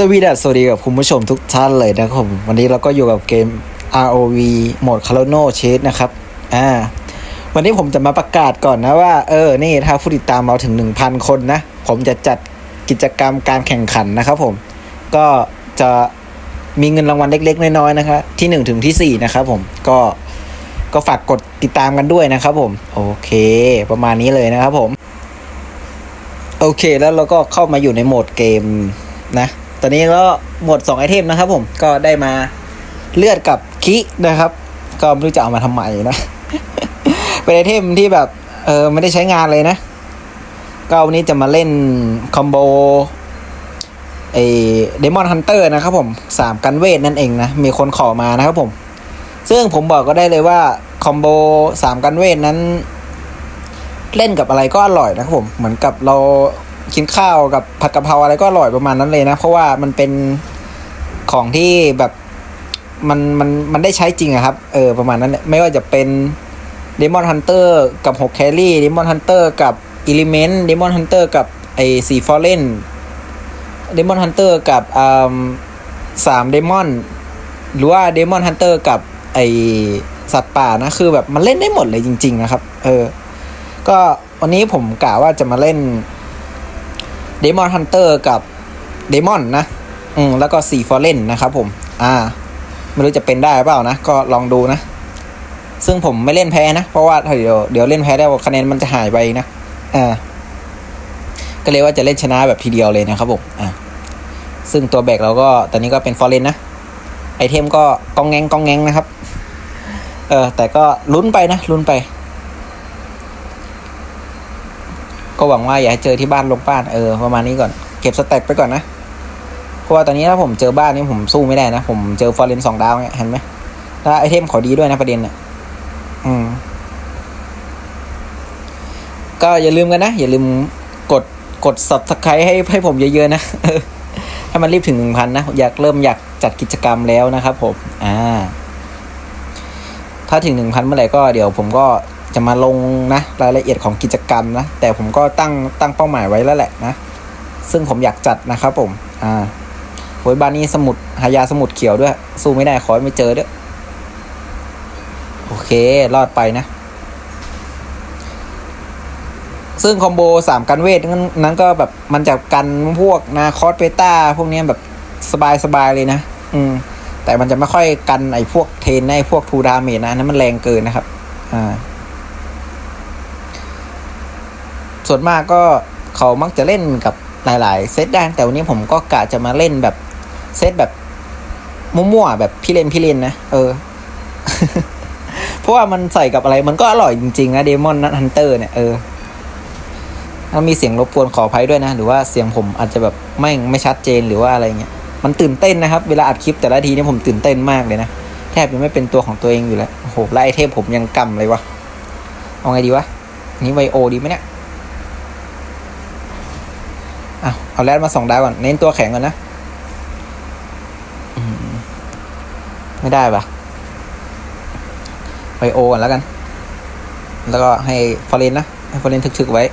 สวีดัสสวัสดีกับคุณผู้ชมทุกท่านเลยนะครับผมวันนี้เราก็อยู่กับเกม ROV โหมด c a r o n o Chase นะครับอ่าวันนี้ผมจะมาประกาศก่อนนะว่า เออ นี่ถ้าผู้ติดตามเราถึง 1,000 คนนะ ผมจะจัดกิจกรรมการแข่งขันนะครับผม ก็จะมีเงินรางวัลเล็กๆ น้อยๆนะครับที่ 1 ถึงที่ 4 นะครับผมก็ก็ฝากกดติดตามกันด้วยนะครับผม โอเคประมาณนี้เลยนะครับผม โอเคแล้วเราก็เข้ามาอยู่ในโหมดเกมนะ ตอนนี้ก็หมด 2 ไอเทมนะครับผมก็ได้มาเลือดกับคินะครับ ก็ไม่รู้จะเอามาทำไมนะ เป็นไอเทมที่แบบ เออไม่ได้ใช้งานเลยนะ ก็วันนี้จะมาเล่นคอมโบไอเดมอนฮันเตอร์นะครับผมสามกันเวทนั่นเองนะ มีคนขอมานะครับผม ซึ่งผมบอกก็ได้เลยว่าคอมโบสามกันเวทนั้น เล่นกับอะไรก็อร่อยนะครับผม เหมือนกับเรา กินข้าวกับผัดกะเพราอะไรก็อร่อยประมาณนั้นเลยนะ เพราะว่ามันเป็นของที่แบบมันมันมันได้ใช้จริงอะครับ เออประมาณนั้นไม่ว่าจะเป็น Demon Hunter กับ6 Carry Demon Hunter กับ Element Demon Hunter กับไอสีฟอร์เรน Demon Hunter กับอ่าสามเดมอนหรือว่า Demon Hunter กับไอสัตว์ป่านะคือแบบมันเล่นได้หมดเลยจริง ๆ นะครับ เออ ก็วันนี้ผมกะว่าจะมาเล่น Demon Hunter กับ Demon นะ อืม แล้วก็4 f o r e n นนะครับผม อ่า ไม่รู้จะเป็นได้หรือเปล่านะ ก็ลองดูนะ ซึ่งผมไม่เล่นแพ้นะ เพราะว่าเดี๋ยวเดี๋ยวเล่นแพ้ได้ว่าคะแนนมันจะหายไปนะ อ่า ก็เลยว่าจะเล่นชนะแบบทีเดียวเลยนะครับผม อ่า ซึ่งตัวแบกเราก็ตอนนี้ก็เป็นฟอร์เรนนะ ไอเทมก็กองแงงกองแงงนะครับ เออ แต่ก็ลุ้นไปนะ ลุ้นไป ก็หวังว่าอย่าให้เจอที่บ้านลงบ้านเออประมาณนี้ก่อน เก็บสแต็กไปก่อนนะ เพราะว่าตอนนี้ถ้าผมเจอบ้านนี้ผมสู้ไม่ได้นะ ผมเจอฟอร์เรนสองดาวเนี่ยเห็นไหมถ้าไอเทมขอดีด้วยนะประเด็นเนี่ยอืม ก็อย่าลืมกันนะ อย่าลืมกดกด subscribe ให้ให้ผมเยอะๆนะให้มันรีบถึงหนึ่งพันนะ อยากเริ่มอยากจัดกิจกรรมแล้วนะครับผม อ่า ถ้าถึงหนึ่งพันเมื่อไหร่ก็เดี๋ยวผมก็ จะมาลงนะรายละเอียดของกิจกรรมนะ แต่ผมก็ตั้งตั้งเป้าหมายไว้แล้วแหละนะ ซึ่งผมอยากจัดนะครับผม อ่าโวยบานนี้สมุดหายาสมุดเขียวด้วย สู้ไม่ได้ขอไม่เจอด้วยโอเค รอดไปนะ ซึ่งคอมโบสามกันเวทนั้นก็แบบมันจะกันพวกนาคอสเปต้าพวกนี้แบบสบายๆเลยนะ อืม แต่มันจะไม่ค่อยกันไอ้พวกเทนไอ้พวกทูดาเมจนะนนั้นมันแรงเกินนะครับ อ่า ส่วนมากก็เขามักจะเล่นกับหลาย ๆ เซตได้แต่วันนี้ผมก็กะจะมาเล่นแบบเซตแบบมั่วๆแบบพี่เล่นพี่เล่นนะเออ เพราะว่ามันใส่กับอะไรมันก็อร่อยจริง ๆ นะเดมอนนัทฮันเตอร์เนี่ยเออถ้ามีเสียงรบกวนขออภัยด้วยนะ หรือว่าเสียงผมอาจจะแบบไม่ไม่ชัดเจนหรือว่าอะไรเงี้ยมันตื่นเต้นนะครับ เวลาอัดคลิปแต่ละทีเนี่ยผมตื่นเต้นมากเลยนะแทบจะไม่เป็นตัวของตัวเองอยู่แล้วโอ้โหไล่เทมผมยังกำเลยวะเอาไงดีวะนี่ไวโอดีไหมเนี่ยอะ เอาแรดมาสองดาวก่อน เน้นตัวแข็งก่อนนะอืมไม่ได้ปะไวโอก่อนแล้วกัน แล้วก็ให้ฟอร์เรนนะ ให้ฟอร์เรนถึกๆไว้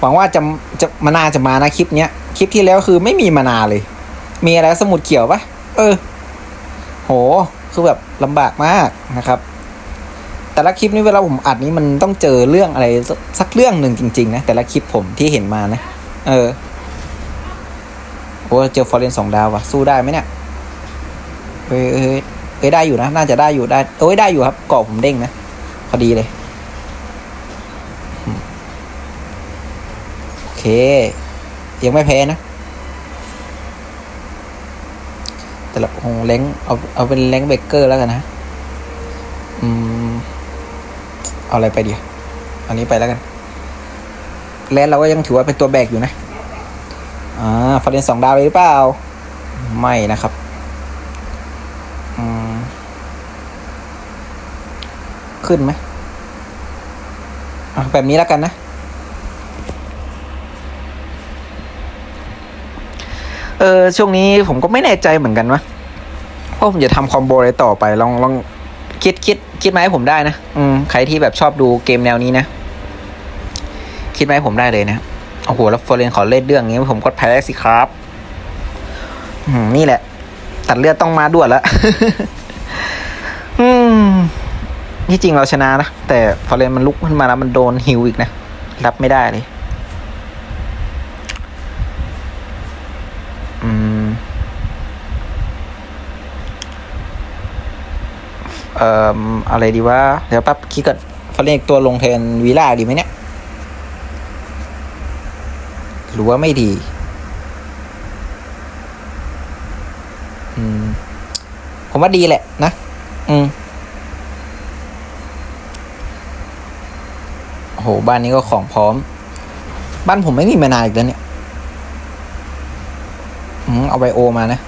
หวังว่าจะจะมานาจะมานะคลิปเนี้ย คลิปที่แล้วคือไม่มีมานาเลย มีอะไรสมุดเขียวปะเออ โห คือแบบลำบากมากนะครับ แต่ละคลิปนี้เวลาผมอัดนี้มันต้องเจอเรื่องอะไรสักเรื่องหนึ่งจริง ๆ นะ แต่ละคลิปผมที่เห็นมานะ เออโอ้เจอฟอร์เรนสองดาววะสู้ได้ไหมเนี่ยเอ้ยเอ้ยเอ้ยได้อยู่นะ น่าจะได้อยู่ได้เอ้ยได้อยู่ครับเกาะผมเด้งนะพอดีเลยโอเค ยังไม่แพ้นะแต่ละโอ้เล้งเอาเอาเป็นเล้งเบเกอร์แล้วกันนะ อืม เอาอะไรไปดีอันนี้ไปแล้วกันแลนเราก็ยังถือว่าเป็นตัวแบกอยู่นะ อ่าฟอร์เรนสองดาวเลยหรือเปล่า ไม่นะครับอืมขึ้นไหมอะแบบนี้แล้วกันนะ เออ ช่วงนี้ผมก็ไม่แน่ใจเหมือนกันว่าว่าะผมจะทำคอมโบอะไรต่อไป ลองลองคิดคิด คิดมาให้ผมได้นะ อืมใครที่แบบชอบดูเกมแนวนี้นะ คิดมาให้ผมได้เลยนะโอ้โหแล้วฟอร์เรนขอเล่นเรื่องนี้ผมก็แพ้สิครับ อืมนี่แหละ ตัดเลือดต้องมาด่วนล้วอืมที่จริงเราชนะนะ แต่ฟอร์เรนมันลุกขึ้นมาแล้วมันโดนฮิวอีกนะ รับไม่ได้เลย เอ่ออะไรดีว่าเดี๋ยวแป๊บคิดก่อนฟอร์เรนอีกตัวลงแทนวีล่าดีไหมเนี่ย หรือว่าไม่ดี อืม ผมว่าดีแหละนะ อืมโอ้โห บ้านนี้ก็ของพร้อม บ้านผมไม่มีมานานอีกแล้วเนี่ย อืม เอาไบโอมานะ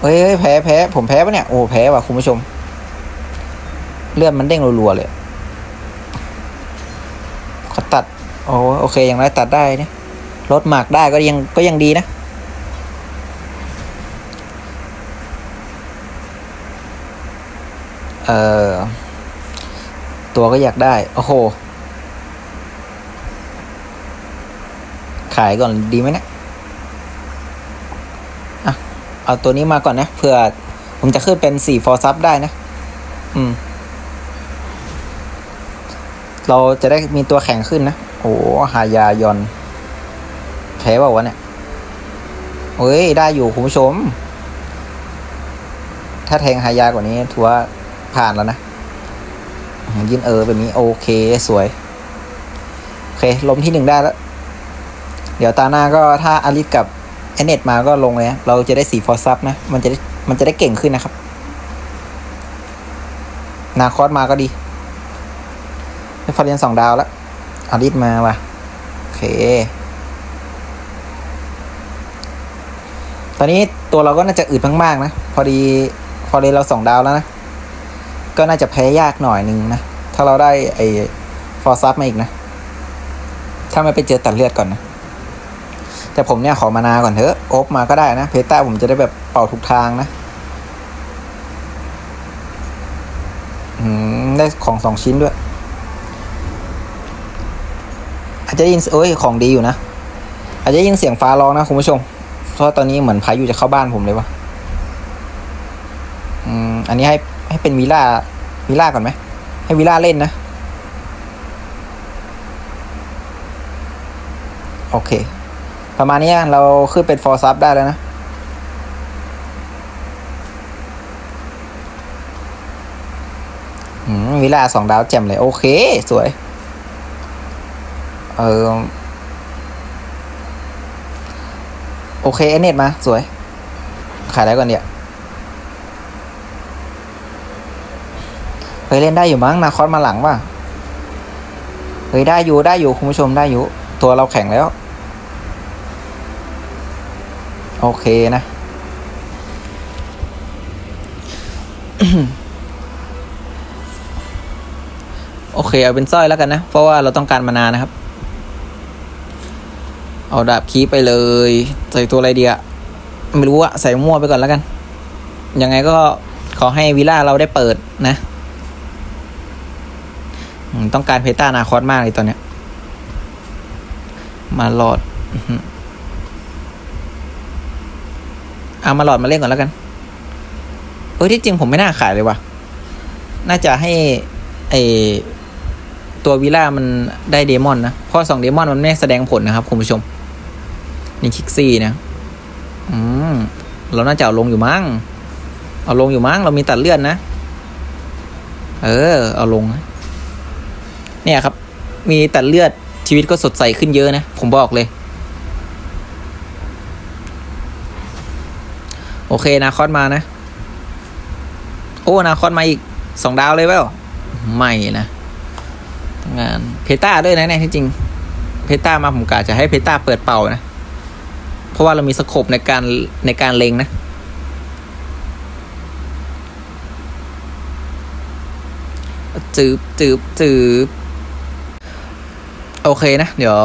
เฮ้ยแพ้แพ้ผมแพ้ปะเนี่ย โอ้แพ้ว่ะคุณผู้ชม เลือดมันเด้งรัวๆเลยขอตัด โอ้โอเค อย่างไรตัดได้นี่ยลดหมากได้ก็ยังก็ยังดีนะ เออตัวก็อยากได้ โอ้โห ขายก่อนดีไหมเนะี่ยอะ เอาตัวนี้มาก่อนนะเผื่อผมจะขึ้นเป็นสี่ฟอร์ซับได้นะ อืม เราจะได้มีตัวแข็งขึ้นนะ โอ้หายายอนแพ้เปล่าวะเนี่ยเฮ้ย ได้อยู่คุณผู้ชม ถ้าแทงหายากว่านี้ถือว่าผ่านแล้วนะอืมยินเออแบบนี้ โอเค สวย โอเคลมที่หนึ่งได้แล้ว เดี๋ยวตาหน้าก็ถ้าอาริสกับ เอเน็ตมาก็ลงเลยนะเราจะได้สีฟอร์ซับนะ มันจะได้มันจะได้เก่งขึ้นนะครับ นาคอสมาก็ดีได้ฟอร์เรนสองดาวแล้วอาริสมาว่ะ โอเค ตอนนี้ตัวเราก็น่าจะอึดมากๆนะ พอดีพอดีเราสองดาวแล้วนะ ก็น่าจะแพ้ยากหน่อยนึงนะ ถ้าเราได้ไอ้ฟอร์ซับมาอีกนะ ถ้าไม่ไปเจอตัดเลือดก่อนนะ แต่ผมเนี่ยขอมานาก่อนเถอะโอบมาก็ได้นะ เพต้าผมจะได้แบบเป่าทุกทางนะอืมได้ของสองชิ้นด้วย อาจจะยินเอ้ยของดีอยู่นะ อาจจะยินเสียงฟ้าร้องนะคุณผู้ชม เพราะตอนนี้เหมือนพายุจะเข้าบ้านผมเลยวะอืมอันนี้ให้ให้เป็นวิล่าวิล่าก่อนไหม ให้วิล่าเล่นนะ โอเค ประมาณนี้เราขึ้นเป็นฟอร์ซับได้แล้วนะ วิลาสองดาวแจ่มเลย โอเค สวย เออ โอเคเอเน็ตมา สวย ขายได้ก่อนเนี่ยเฮ้ยเล่นได้อยู่มั้งนาคอสมาหลังว่ะ เฮ้ยได้อยู่ได้อยู่คุณผู้ชมได้อยู่ ตัวเราแข็งแล้ว โอเคนะ โอเค เอาเป็นสร้อยแล้วกันนะ เพราะว่าเราต้องการมานานนะครับ เอาดาบคีไปเลย ใส่ตัวอะไรดีอะไม่รู้อะใส่มั่วไปก่อนแล้วกัน ยังไงก็ขอให้วิล่าเราได้เปิดนะ ต้องการเพต้านาคอสมากเลยตอนเนี้ย มาหลอดอื้อหือ เอามาหลอดมาเล่นก่อนแล้วกันเอ้ยที่จริงผมไม่น่าขายเลยว่ะ น่าจะให้ไอตัววิล่ามันได้เดมอนนะเพราะสองเดมอนมันไม่แสดงผลนะครับคุณผู้ชม นี่คิกซี่นะ อืม เราน่าจะเอาลงอยู่มั้ง เอาลงอยู่มั้ง เรามีตัดเลือดนะ เออ เอาลงนะเนี่ยครับ มีตัดเลือดชีวิตก็สดใสขึ้นเยอะนะ ผมบอกเลย โอเคนาคอสมานะ โอ้นาคอสมาอีกสองดาวเลยเปล่าไม่นะงานเพต้าด้วยนะเนี่ยที่จริง เพต้ามาผมกะจะให้เพต้าเปิดเป่านะ เพราะว่าเรามีสโคปในการในการเลงนะ จืบจืบจืบโอเคนะ เดี๋ยว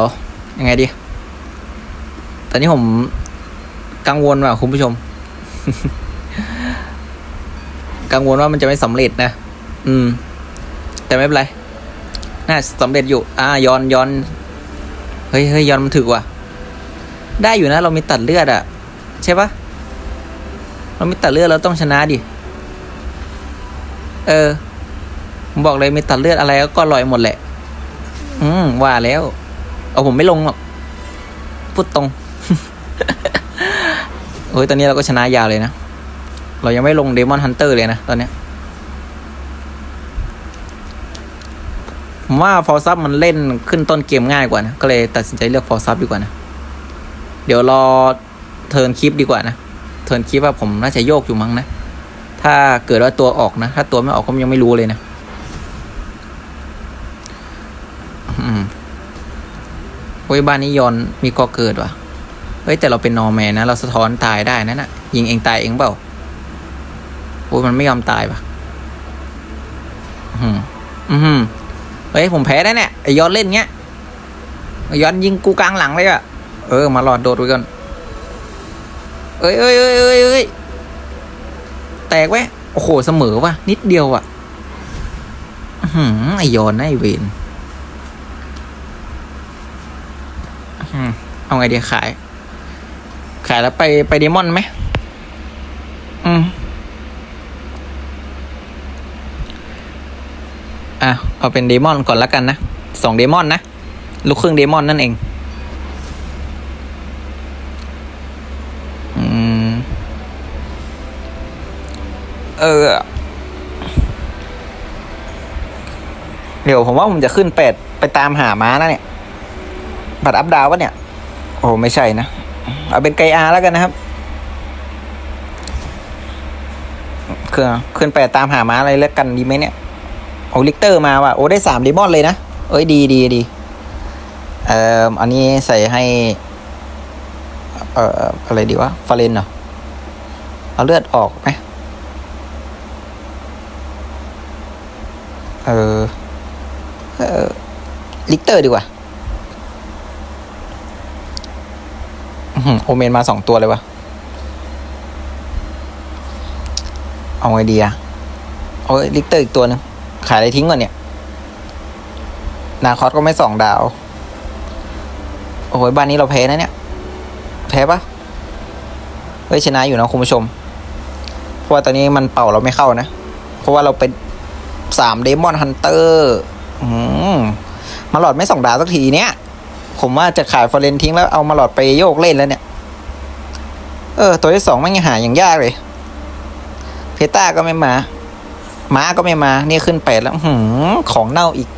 ยังไงดี ตอนนี้ผมกังวลว่ะคุณผู้ชม กังวลว่ามันจะไม่สำเร็จนะ อืม แต่ไม่เป็นไร น่าสำเร็จอยู่ อ่าย้อนย้อน เฮ้ยเฮ้ยยอนมันถึกว่ะ ได้อยู่นะ เรามีตัดเลือดอะใช่ปะเรามีตัดเลือดเราต้องชนะดิ เออ ผมบอกเลยมีตัดเลือดอะไรก็ลอยหมดแหละ อืมว่าแล้ว เอาผมไม่ลงหรอก พูดตรง เฮ้ยตอนนี้เราก็ชนะยาวเลยนะ เรายังไม่ลงเดมอนฮันเตอร์เลยนะตอนเนี้ยผมว่าฟอร์ซับมันเล่นขึ้นต้นเกมง่ายกว่านะ ก็เลยตัดสินใจเลือกฟอร์ซับดีกว่านะ เดี๋ยวรอเทิร์นคลิปดีกว่านะ เทิร์นคลิปว่าผมน่าจะโยกอยู่มั้งนะ ถ้าเกิดว่าตัวออกนะ ถ้าตัวไม่ออกก็ยังไม่รู้เลยนะอืมโอ้ยบ้านนี้ยอนมีกอเกิดว่ะ เฮ้ยแต่เราเป็นนอร์แมนนะ เราสะท้อนตายได้นะน่ะยิงเองตายเองเปล่าโอ้ยมันไม่ยอมตายป่ะอืมอืมเฮ้ยผมแพ้ได้เนี่ยไอยอนเล่นเงี้ยไอยอนยิงกูกลางหลังเลยอะเออมาหลอดโดดไว้ก่อนเอ้ยเอ้ยเอ้ยเอ้ยเอ้ยแตกไว้โอ้โหเสมอว่ะนิดเดียวอะอื้อหือไอยอนนะไอเวนอื้อหือเอาไงดีขาย ขายแล้วไปไปเดมอนไหม อืม อะ เอาเป็นเดมอนก่อนแล้วกันนะ สองเดมอนนะ ลูกครึ่งเดมอนนั่นเอง อืม เออ เดี๋ยวผมว่าผมจะขึ้นเป็ดไปตามหาม้านะเนี่ย บัตรอัพดาววะเนี่ย โอ้ไม่ใช่นะ เอาเป็นไกอาแล้วกันนะครับคือขึ้นไปตามหาม้าอะไรแล้วกันดีไหมเนี่ยโอ้ลิกเตอร์มาว่ะโอ้ได้สามเดมอนเลยนะ เอ้ยดีดีดีเอ่ออันนี้ใส่ให้ เอ่ออะไรดีวะฟาเรนเหรอเอาเลือดออกไหมเออเออลิกเตอร์ดีกว่าอื้อหือ โอเมนมาสองตัวเลยวะเอาไงดีอะโอ้ยลิกเตอร์อีกตัวหนึง ขายอะไรทิ้งก่อนเนี่ย นาคอสก็ไม่สองดาว โอ้ยบ้านนี้เราแพ้นะเนี่ย แพ้ปะเฮ้ยชนะอยู่นะคุณผู้ชม เพราะว่าตอนนี้มันเป่าเราไม่เข้านะ เพราะว่าเราเป็นสามเดมอนฮันเตอร์มาหลอดไม่สองดาวสักทีเนี้ย ผมว่าจะขายฟอร์เรนทิ้งแล้วเอามาหลอดไปโยกเล่นแล้วเนี่ย เออ ตัวที่สองไม่งหาอย่างยากเลย เพต้าก็ไม่มา ม้าก็ไม่มา นี่ขึ้นแปดแล้วหืมของเน่าอีก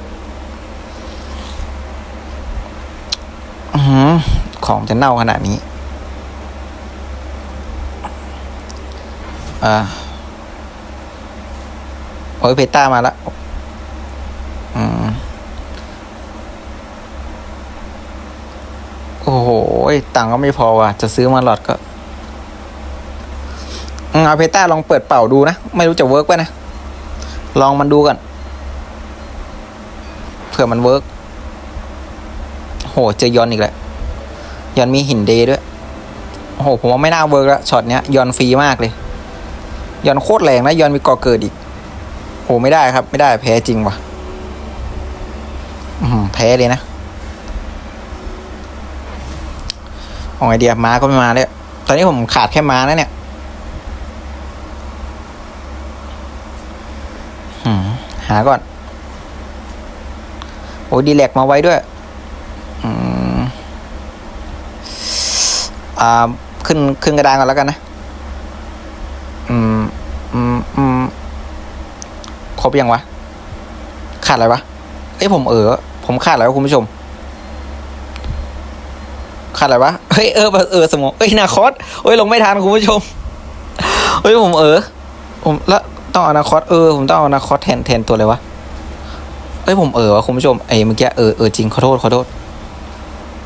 อือหือของจะเน่าขนาดนี้ อ่า โอ้ยเพต้ามาแล้วอืม โอ้โหตังก็ไม่พอว่ะ จะซื้อมาหลอดก็เอาเพต้าลองเปิดเป่าดูนะ ไม่รู้จะเวิร์กป่ะนะ ลองมันดูก่อนเผื่อมันเวิร์กโหเจอยอนอีกแล้วยอนมีหินเดย์ด้วยโอ้โหผมว่าไม่น่าเวิร์กล้วช็อตเนี้ยยอนฟรีมากเลยยอนโคตรแรงนะยอนมีก่อเกิดอีกโหไม่ได้ครับ ไม่ได้แพ้จริงว่ะอือหือแพ้เลยนะ เอาไงเดียม้าก็ไม่มาเลยตอนนี้ผมขาดแค่ม้านะเนี่ยอืมหาก่อน โอ้ดีแลกมาไว้ด้วยอืมอ่าขึ้นขึ้นกระดานก่อนแล้วกันนะ อืม อืมอืมครบยังวะ ขาดอะไรวะ เอ้ยผมเออ ผมขาดอะไรวะคุณผู้ชม ขาดอะไรวะ เฮ้ยเออเออสมองเอ้ยนาคอสเฮ้ยลงไม่ทันคุณผู้ชม เฮ้ยผมเออ ผมแล้วต้องเอานาคอสเออผมต้องเอานาคอสแทนแทนตัวเลยวะเฮ้ยผมเออวะคุณผู้ชมไอ้เมื่อกี้เออเออจริงขอโทษขอโทษ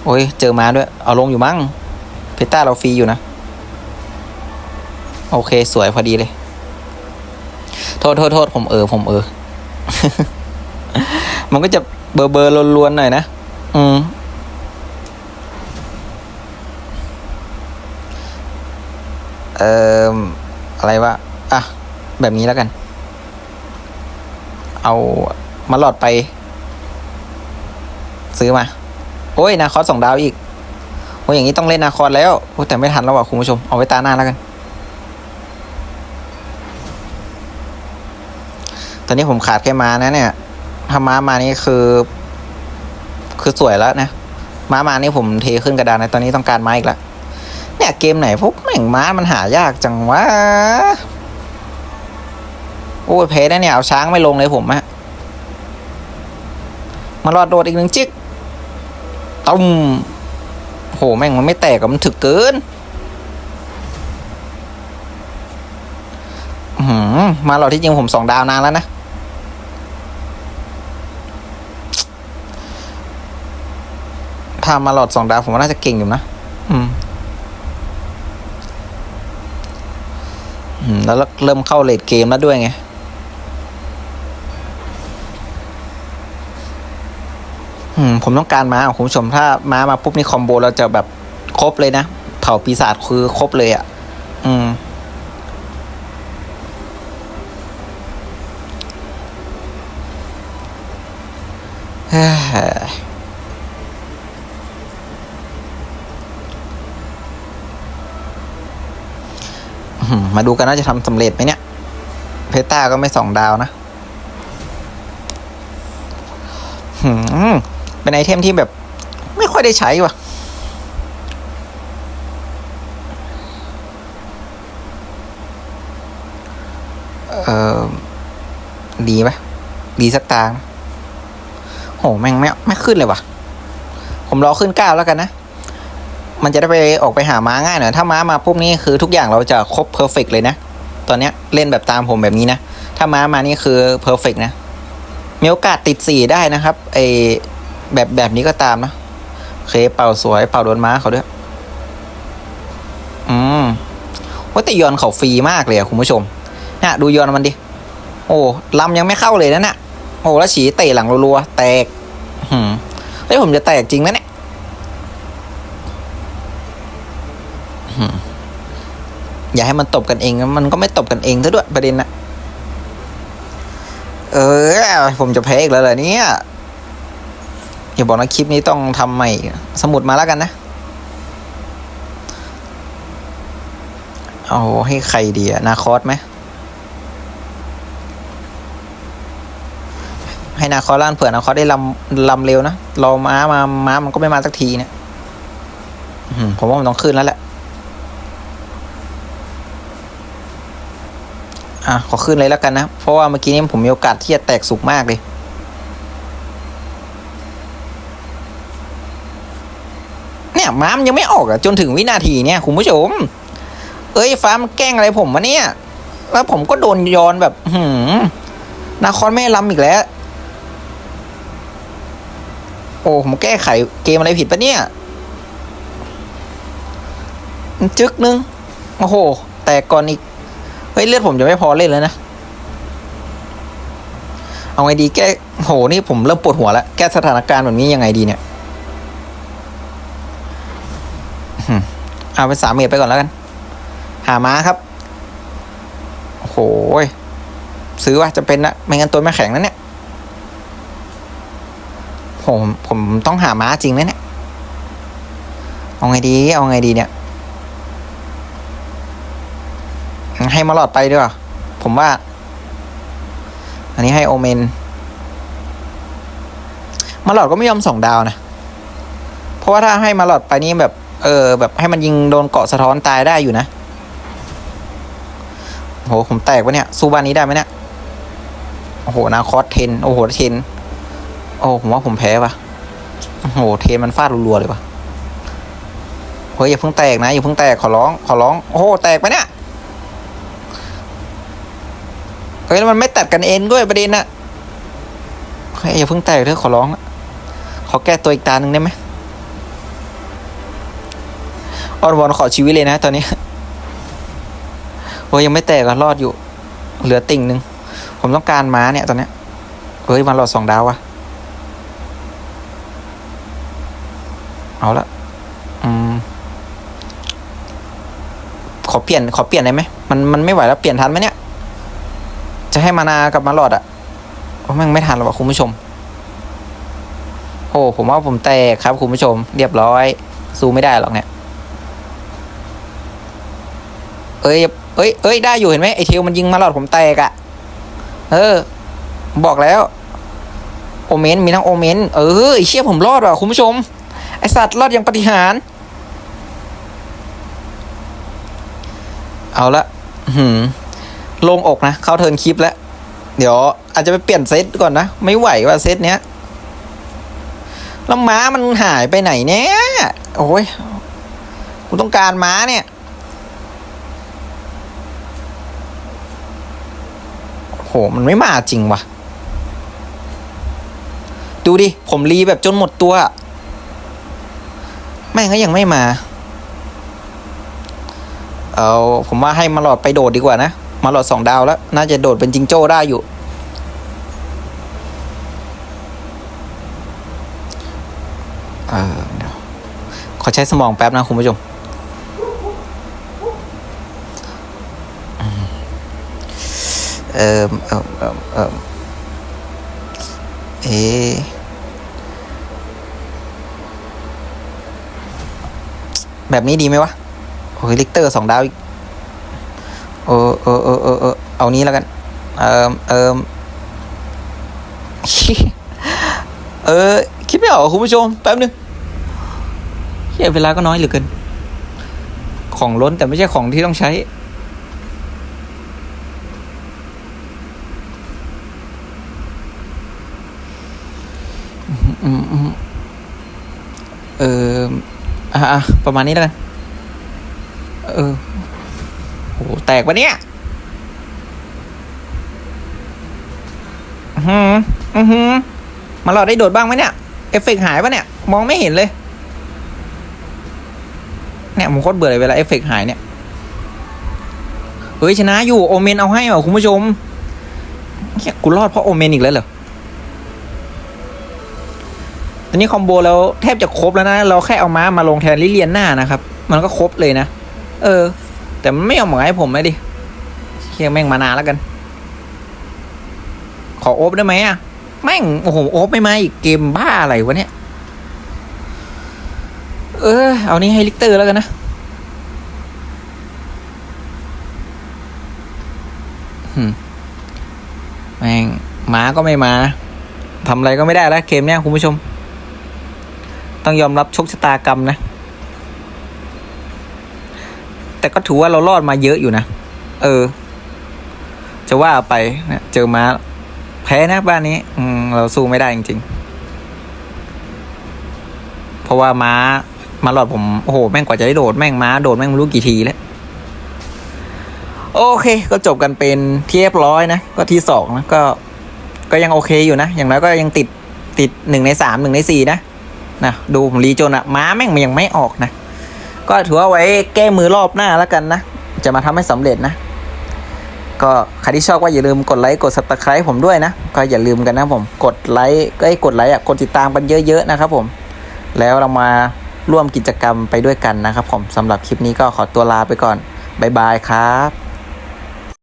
โอ้ยเจอมาด้วย เอาลงอยู่มั้ง เพต้าเราฟรีอยู่นะ โอเคสวยพอดีเลย โทษโทษโทษผมเออผมเออ มันก็จะเบอร์เบอร์ลวนๆหน่อยนะ อืม เอ่ออะไรวะอะ แบบนี้แล้วกัน เอามาหลอดไป ซื้อมา โอ้ย นาคอสสองดาวอีก โอ้ยอย่างนี้ต้องเล่นนาคอสแล้วโอ้แต่ไม่ทันแล้วว่ะคุณผู้ชม เอาไว้ตาหน้าแล้วกัน ตอนนี้ผมขาดแค่ม้านะเนี่ยถ้าม้ามานี่คือ คือสวยแล้วนะ ม้ามานี่ผมเทขึ้นกระดานนะตอนนี้ต้องการม้าอีกแล้ว เนี่ยเกมไหนพวกแม่งม้ามันหายากจังวะ โอ้ยเพนะเนี่ย เอาช้างไม่ลงเลยผมอะมารอดโดดอีกหนึ่งจิกตุ้มโหแม่งมันไม่แตกอะมันถึกเกินหือมาหลอดที่จริงผมสองดาวนานแล้วนะถ้ามาหลอดสองดาวผมว่าน่าจะเก่งอยู่นะ อืม อืม แล้วเริ่มเข้าเลดเกมแล้วด้วยไงอืมผมต้องการม้าคุณผู้ชมถ้าม้ามาปุ๊บนี่คอมโบเราจะแบบครบเลยนะ เผ่าปีศาจคือครบเลยอะ่ะ อืมเฮ้ย อื้อหือ มาดูกันว่าจะทำสำเร็จไหมเนี่ย เพต้าก็ไม่สองดาวนะหืมเป็นไอเทมที่แบบ ไม่ค่อยได้ใช้ว่ะ เออดีไหมดีสักตางโห แม่งไม่ไม่ขึ้นเลยว่ะ ผมรอขึ้นเก้าแล้วกันนะ มันจะได้ไปออกไปหาม้าง่ายหน่อยถ้าม้ามาปุ๊บนี่คือทุกอย่างเราจะครบเพอร์เฟกเลยนะ ตอนเนี้ยเล่นแบบตามผมแบบนี้นะ ถ้าม้ามานี่คือเพอร์เฟกนะ มีโอกาสติดสี่ได้นะครับไอแบบแบบนี้ก็ตามนะเคเป่าสวย เป่าโดนม้าเขาด้วย อืมว่าแต่ยอนเขาฟรีมากเลยอะคุณผู้ชมเนี่ยดูยอนมันดิ โอ้ลำยังไม่เข้าเลยนะน่ะ โอ้แล้วฉีเตะหลังรัวๆแตก หืมเฮ้ยผมจะแตกจริงนะเนี่ย อย่าให้มันตบกันเอง มันก็ไม่ตบกันเองซะด้วยประเด็นนะเออ ผมจะแพ้อีกแล้วเหรอเนี่ยอย่าบอกนะคลิปนี้ต้องทำใหม่ สมุดมาแล้วกันนะ เอาให้ใครดีอะนาคอสไหมให้นาคอสล่านเผื่อนาคอสได้ลำลำเร็วนะรอม้ามาม้ามันก็ไม่มาสักทีเนี่ยผมว่ามันต้องขึ้นแล้วแหละ อะขอขึ้นเลยแล้วกันนะ เพราะว่าเมื่อกี้นี้ผมมีโอกาสที่จะแตกสุกมากเลย เนี่ยม้ามยังไม่ออกอะจนถึงวินาทีเนี่ยคุณผู้ชม เอ้ยฟ้ามันแกล้งอะไรผมวะเนี่ย แล้วผมก็โดนย้อนแบบหืมนาคอนไม่ล้ำอีกแล้ว โอ้ผมแก้ไขเกมอะไรผิดปะเนี่ยจึกนึง โอ้โห แตกก่อนอีก เฮ้ยเลือดผมจะไม่พอเล่นแล้วนะ เอาไงดีแก้โหนี่ผมเริ่มปวดหัวแล้ว แก้สถานการณ์แบบนี้ยังไงดีเนี่ยเอาเป็นสามเมตรไปก่อนแล้วกัน หาม้าครับ โอ้โหยซื้อว่าจะเป็นนะไม่งั้นตัวไม่แข็งนะเนี่ย ผมผมต้องหาม้าจริงนะเนี่ย เอาไงดี เอาไงดีเนี่ย ให้มาหลอดไปด้วยผมว่า อันนี้ให้โอเมน มาหลอดก็ไม่ยอมส่งดาวนะ เพราะว่าถ้าให้มาหลอดไปนี่แบบ เออ แบบให้มันยิงโดนเกาะสะท้อนตายได้อยู่นะโหผมแตกปะเนี่ยสู้บ้านนี้ได้ไหมเนี่ยโอ้โหนาคอสเทนโอ้โหเทนโอ้ผมว่าผมแพ้ปะโอ้โหเทนมันฟาดรัวๆเลยปะเฮ้ยอย่าเพิ่งแตกนะอย่าเพิ่งแตกขอร้องขอร้องโอ้โหแตกปะเนี่ย เฮ้ยแล้วมันไม่ตัดกันเองด้วยประเด็นน่ะเฮ้ยอย่าเพิ่งแตกเถอะขอร้องขอแก้ตัวอีกตาหนึ่งได้ไหมอ้อนวอนขอชีวิตเลยนะ ตอนนี้โอ้ยยังไม่แตกอะรอดอยู่ เหลือติ่งหนึ่งผมต้องการม้าเนี่ย ตอนนี้เฮ้ยมาหลอดสองดาววะเอาละอืมขอเปลี่ยนขอเปลี่ยนได้ไหมมันมันไม่ไหวแล้วเปลี่ยนทันไหมเนี่ย จะให้มานากับมาหลอดอะโอ้แม่งไม่ทันหรอกคุณผู้ชมโอ้ผมว่าผมแตกครับคุณผู้ชม เรียบร้อย สู้ไม่ได้หรอกเนี่ย เอ้ยเอ้ยเอ้ยได้อยู่เห็นไหมไอเทลมันยิงมาหลอดผมแตกอะ่ะเออ บอกแล้ว โอเมนมีทั้งโอเมนเออไอเชี่ยผมรอดว่ะคุณผู้ชม ไอสัตว์รอดอย่างปฏิหารเอาละ หืม ลงอกนะเข้าเทิร์นคลิปแล้ว เดี๋ยวอาจจะไปเปลี่ยนเซตก่อนนะ ไม่ไหวว่ะเซตเนี้ยแล้วม้ามันหายไปไหนเนี่ย โอ้ยกูต้องการม้าเนี่ยโหมันไม่มาจริงว่ะดูดิ ผมรีแบบจนหมดตัว แม่งก็ยังไม่มา เอาผมว่าให้มาหลอดไปโดดดีกว่านะ มาหลอดสองดาวแล้ว น่าจะโดดเป็นจิงโจ้ได้อยู่ เออขอใช้สมองแป๊บนะคุณผู้ชม เออเออเออเออเอแบบนี้ดีไหมวะ โอ้ยลิกเตอร์สองดาวอีก เออเออเออเออเออเอานี้แล้วกัน เออเออเออ คิดไม่ออกคุณผู้ชม แป๊บนึงเฮียเวลาก็น้อยเหลือเกิน ของล้นแต่ไม่ใช่ของที่ต้องใช้อืมอืมเอออะอะประมาณนี้แล้วกัน เออ หแตกปะเนี่ยอือหืออือหือมาหลอดได้โดดบ้างไหมเนี่ย เอฟเฟกต์หายปะเนี่ย มองไม่เห็นเลย เนี่ยผมโคตรเบื่อเลยเวลาเอฟเฟกต์หายเนี่ย เฮ้ย ชนะอยู่ โอเมนเอาให้เหรอคุณผู้ชมเฮียกูรอดเพราะโอเมนอีกแล้วเหรอตอนนี้คอมโบแล้วแทบจะครบแล้วนะ เราแค่เอาม้ามาลงแทนลิเลียนหน้านะครับ มันก็ครบเลยนะ เออ แต่มันไม่ยอมหมายให้ผมเลยดิเฮียแม่งมานานแล้วกัน ขอโอบได้ไหมอะ แม่ง โอ้โห โอบไม่มาอีกเกมบ้าอะไรวะเนี่ย เออ เอานี้ให้ลิกเตอร์แล้วกันนะแม่งหมาก็ไม่มาทำอะไรก็ไม่ได้แล้วเกมเนี้ยคุณผู้ชม ต้องยอมรับโชคชะตากรรมนะ แต่ก็ถือว่าเรารอดมาเยอะอยู่นะ เออ จะว่าไปเนี่ยเจอม้า แพ้นะบ้านนี้ อืม เราสู้ไม่ได้จริง ๆ เพราะว่าม้ามาหลอดผมโอ้โหแม่งกว่าจะได้โดดแม่งม้าโดดแม่งไม่รู้กี่ทีแล้วโอเค ก็จบกันเป็นที่เรียบร้อยนะ ก็ที่สองนะก็ ก็ยังโอเคอยู่นะ อย่างน้อยก็ยังติดติดหนึ่งในสามหนึ่งในสี่นะนะดูผมรีจนอะม้าแม่งมันยังไม่ออกนะ ก็ถือว่าไว้แก้มือรอบหน้าแล้วกันนะ จะมาทำให้สำเร็จนะ ก็ใครที่ชอบก็อย่าลืมกดไลค์กดซับสไครป์ผมด้วยนะ ก็อย่าลืมกันนะผม กดไลค์ก็ให้กดไลค์อะกดติดตามกันเยอะๆนะครับผม แล้วเรามาร่วมกิจกรรมไปด้วยกันนะครับผมสำหรับคลิปนี้ก็ขอตัวลาไปก่อนบ๊ายบายครับ